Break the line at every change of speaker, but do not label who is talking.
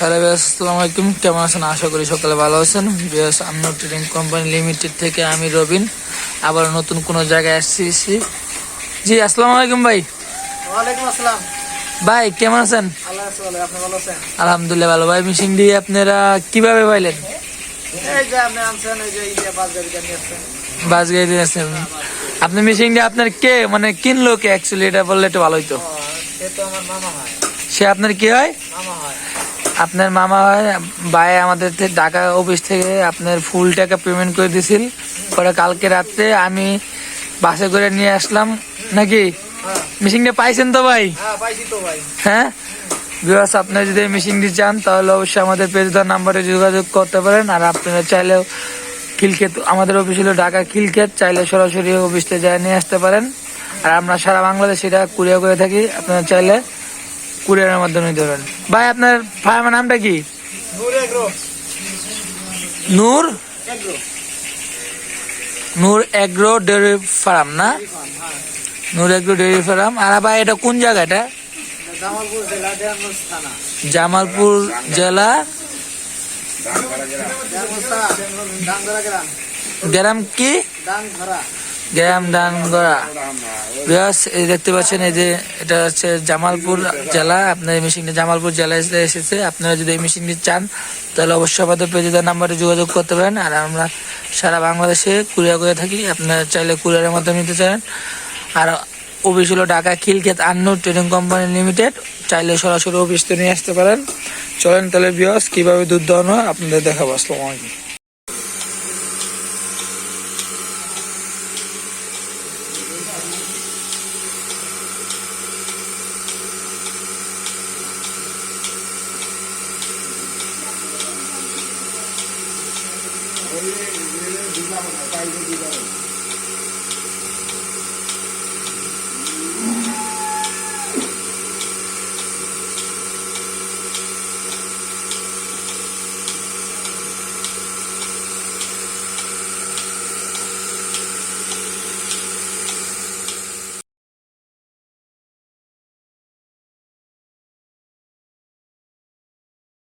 Hello বিয়াস আসসালামু আলাইকুম। কেমন আছেন? আশা করি সকালে ভালো আছেন। বিয়াস আন্নো ট্রেডিং কোম্পানি লিমিটেড থেকে আমি রবিন। আবার নতুন কোনো জায়গায় আসছি জি আসসালামু আলাইকুম ভাই।
ওয়ালাইকুম আসসালাম।
ভাই কেমন আছেন? আলহামদুলিল্লাহ ভালো। ভাই মিশিং দিয়ে আপনারা কীভাবে পাইলেন?
বাস গাড়ি
দিয়ে আসছেন। আপনি মিশিং দিয়ে আপনার কে মানে কিনলো কে? অ্যাকচুয়ালি এটা বললে একটু ভালো হইতো।
সে
আপনার কি হয়?
মামা হয়।
আপনার মামা ভাই আমাদের ঢাকা অফিস থেকে আপনার ফুল টাকা পেমেন্ট করে দিছিল। পরে কালকে রাত্রে আমি বাসে করে নিয়ে আসলাম। নাকি? মিশিংটা পাইছেন তো ভাই?
হ্যাঁ তো
হ্যাঁ? বিবাস আপনারা যদি মিশিংটি চান তাহলে অবশ্যই আমাদের পেজদার নাম্বারে যোগাযোগ করতে পারেন। আর আপনারা চাইলেও খিলক্ষেত আমাদের অফিস হলো ঢাকা খিলক্ষেত চাইলে সরাসরি অফিসতে যায় নিয়ে আসতে পারেন। আর আমরা সারা বাংলাদেশ এটা কুরিয়ার করে থাকি। আপনারা চাইলে কুরিয়ারের মাধ্যমে ধরেন। ভাই আপনার ফার্মের নামটা কি?
Noor
Noor?
Agro.
Dairy farm না?
হ্যাঁ।
Noor agro dairy farm. আর ভাই এটা কোন জায়গা এটা?
জামালপুর জেলা গ্রাম
কি? গ্রাম ডানগড়া বিয়াস এই দেখতে পাচ্ছেন, এই যে এটা হচ্ছে জামালপুর জেলা। আপনার এই মেশিনটা জামালপুর জেলায় এসে- এসেছে। আপনারা যদি এই মেশিনটি চান, তাহলে অবশ্যই আমাদের পেজেদার নাম্বারে যোগাযোগ করতে পারেন। আর আমরা সারা বাংলাদেশে কুরিয়ার করে থাকি। আপনারা চাইলে কুরিয়ারের মাধ্যমে নিতে চান। আর অফিস হলো ঢাকা খিলক্ষেত আন্ন ট্রেডিং কোম্পানি লিমিটেড। চাইলে সরাসরি অফিস তো নিয়ে আসতে পারেন। চলেন তাহলে বিয়স কীভাবে দুধ দেওয়ানো আপনাদের দেখাবো। আসসালামু আলাইকুম। Nói tay.